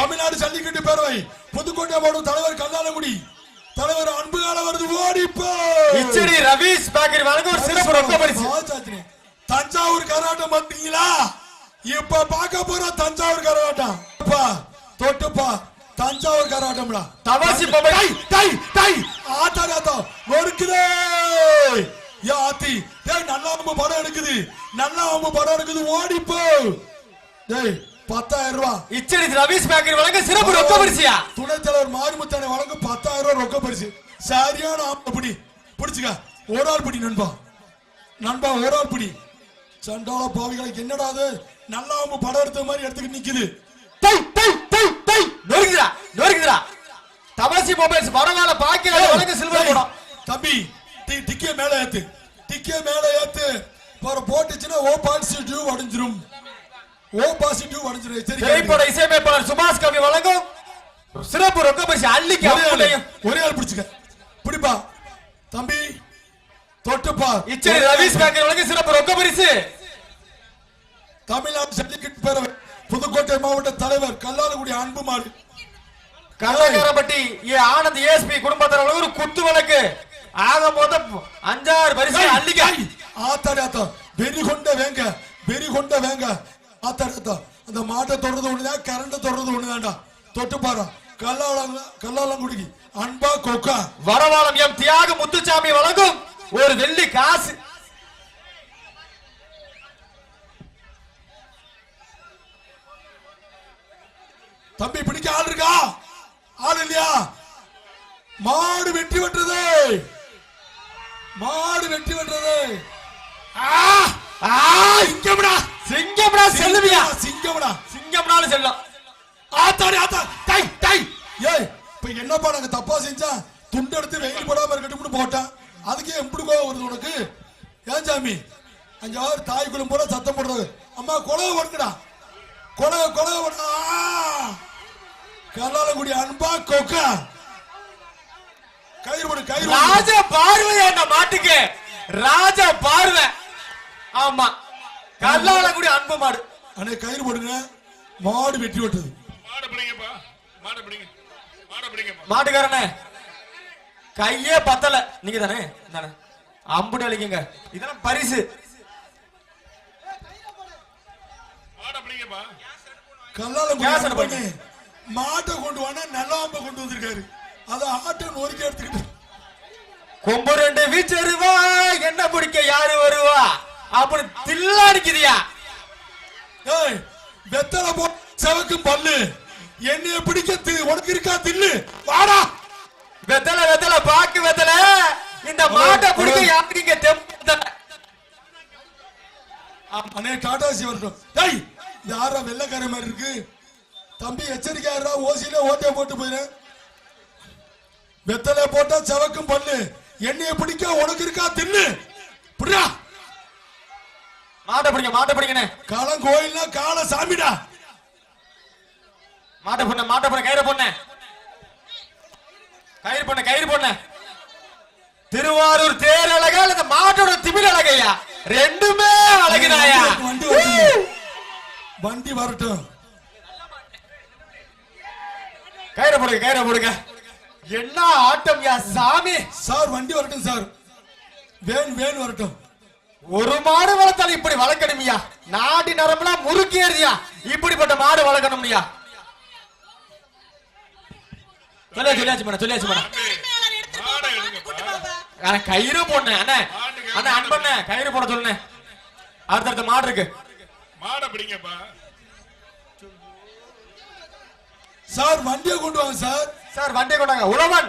தமிழ்நாடு ஜல்லிக்கட்டு பேரவை. புதுக்கோட்டை மாவட்டம் தலைவர் கல்லாலங்குடி தலைவர் அன்பு வருது ஓடிப்போ. இச்சடி ரவீஷ் பேக்கரி வழங்கும் ஒரு சிறப்பு ரொக்க பரிசு. தஞ்சாவூர் கரகாட்டம் பார்த்தீங்களா? இப்ப பார்க்க போற தஞ்சாவூர் கரகாட்டம். அப்பா, தொட்டுப்பா தஞ்சாவூர் கரகாட்டம்டா. தவாசி பொம்மை. டை டை டை. ஆத்தா நொறுக்குதே யா ஆத்தி. டேய் நல்லா அம்பு படம் எடுக்குது. நல்லா அம்பு படம் எடுக்குது. ஓடிப்போ. டேய் பத்தாயிரம் ரூபாய் இச்சடி ரவீஷ் பேக்கரி வழங்கும் சிறப்பு ரொக்க பரிசியா? துணைத் தலைவர் மாரிமுத்தானை வழங்கும் பத்தாயிரம் ரூபாய் ரொக்க பரிசு. சரியான பிடி. பிடிச்சுக்க. ஒரு ஆள் பிடி நண்பா. நண்பா ஒரு ஆள் பிடி. சண்டாள பாவிகளுக்கு என்னடா அது? நல்லா அவங்க படம் எடுத்த மாதிரி எடுத்துக்கிட்டு நிக்குது. டை டை டை டை. நொறுக்குதுடா நொறுக்குதுடா. தவாசி மொபைல்ஸ் வடவாள பாக்கிய வழங்கும் சில்வர் டேய், படம். தம்பி டி- டிக்கிய மேல ஏத்து. டிக்கிய மேல ஏத்து. பாரு போட்டுச்சுன்னா ஓ பாசிட்டிவ் அடைஞ்சிரும் ஓ பாசிட்டிவ் அடைஞ்சிரும் சரி திரைப்பட இசையமைப்பாளர் சுபாஷ் கவி வழங்கும். சிறப்பு ரொக்க பரிசு அள்ளிக்கு ஒரே ஆளு அப்படியும் ஒரே ஆள் பிடிச்சுக்க. பிடிப்பா. தம்பி தொட்டுப்பா. இச்சடி ரவீஷ் பேக்கரி வழங்கும் சிறப்பு ரொக்க பரிசு. தமிழ்நாடு ஜல்லிக்கட்டு பேரவை புதுக்கோட்டை மாவட்ட தலைவர் கல்லாலகுடி அன்பு மாடு கள்ளக்காரப்பட்டி ஏ ஆனந்த் ஏஎஸ்பி குடும்பத்தினர் ஒரு குத்து வழக்கு. ஆக மொத்தம் அஞ்சாறு பரிசு அள்ளிக்க ஆத்தாடி ஆத்தா. வெறி கொண்ட வேங்க வெறி கொண்ட வேங்க. ஆத்தாடி ஆத்தா அந்த மாட்டை தொடர்றது ஒண்ணுதான் கரண்ட தொடர்றது ஒண்ணுதான்டா. தொட்டு பாரு. கல்லாளங்க கல்லாலங்குடிக்கு அன்பா கொக்கா. வரவாளம் எம் தியாக முத்துச்சாமி வழங்கும் ஒரு வெள்ளி காசு. தம்பி பிடிக்க ஆள் இருக்கா? ஆள் இல்லையா? மாடு வெற்றி பெற்றது மாடு வெற்றி பெற்றது செல்லுவியா? சிங்கம்டா சிங்கம்னாலும் செல்லும். ஆத்தாடி ஆத்தா டை டை ஏய் இப்ப என்னப்பா நாங்க தப்பா செஞ்சா துண்டு எடுத்து வெயில் போடாம இருக்கட்டும்னு போட்டான் அதுக்கே எப்படி கோவம் வருது உனக்கு? ஏன் சாமி? அஞ்சாவது தாய் குளம் போல சத்தம் போடுறது. அம்மா கொலவை ஓடுங்கடா. கொலவை கொலவை ஓடு கல்லாலங்குடி அன்பா கொக்கா. கயிறு போடு கயிறு. ராஜ பார்வை அந்த மாட்டுக்கு? ராஜ பார்வை. ஆமா. கல்லாலங்குடி அன்பு மாடு. அண்ணே கயிறு போடுங்க. மாடு வெற்றி விட்டது மாடை பிடிங்கப்பா. மாடை பிடிங்க. மாடை பிடிங்கப்பா. மாட்டுக்காரனே கையே பத்தல. நீங்க தானே தானே அம்புட்டு அழிக்குங்க. இதெல்லாம் பரிசு. அனுப்புங்க. பண்ணி மாட்டை கொண்டு வானா நல்லாம்ப கொண்டு வந்திருக்காரு. அதை ஆட்டை நொறுக்கி எடுத்துக்கிட்டு. கொம்பு ரெண்டு வீச்சருவா என்ன பிடிக்க யாரு வருவா? அப்படி தில்லா அடிக்குதியா ஏய் வெத்தலை போ செவக்கும் பல்லு என்னைய பிடிக்க உனக்கு இருக்கா தில்லு? வாடா. வெத்தல வெத்தல பாக்கு வெத்தல. இந்த மாட்டை பிடிக்க யாருங்க அண்ணே டாடா சி வரட்டும். டேய் ஆறா வெள்ளைக்கார மாதிரி இருக்கு? தம்பி எச்சரிக்கையாரா ஓசியில ஓட்டை போட்டு போயிரு. வெத்தலை போட்டா செவக்கும் பல்லு என்னைய பிடிக்க உனக்கு இருக்கா தில்லு? புரியா மாட்டை பிடிங்க மாட்டை பிடிங்கண்ணே காலம் கோயில்னா கால சாமிடா. மாட்டை பொண்ண மாட்டை பொண்ண கயிறு பொண்ண. கயிறு பொண்ண கயிறு பொண்ண. திருவாரூர் தேர் அழகா இந்த மாட்டோட திமிர் அழகையா? ரெண்டுமே அழகுதாயா? வண்டி வண்டி வரட்டும். கயிறு போடுங்க கயிறு போடுங்க. என்ன ஆட்டம் யா சாமி? சார் வண்டி வரட்டும் சார். வேன் வேன் வரட்டும். ஒரு மாடு வளர்த்தாலும் இப்படி வளர்க்கணுமியா? நாடி நரம்புலாம் முறுக்கேறியா இப்படிப்பட்ட மாடு வளர்க்கணும்யா? சொல்லியாச்சு சொல்லியாச்சு மேடம் சொல்லியாச்சு மேடம் ஆனா கயிறு போடணும். அண்ணே அண்ணா அன்பண்ணே கயிறு போட சொல்லுண்ணே. அடுத்தடுத்த மாடு இருக்கு. மாடை பிடிங்கப்பா. சார் வண்டியை கொண்டு வாங்க சார். சார் வண்டியை கொண்டாங்க உழவன்.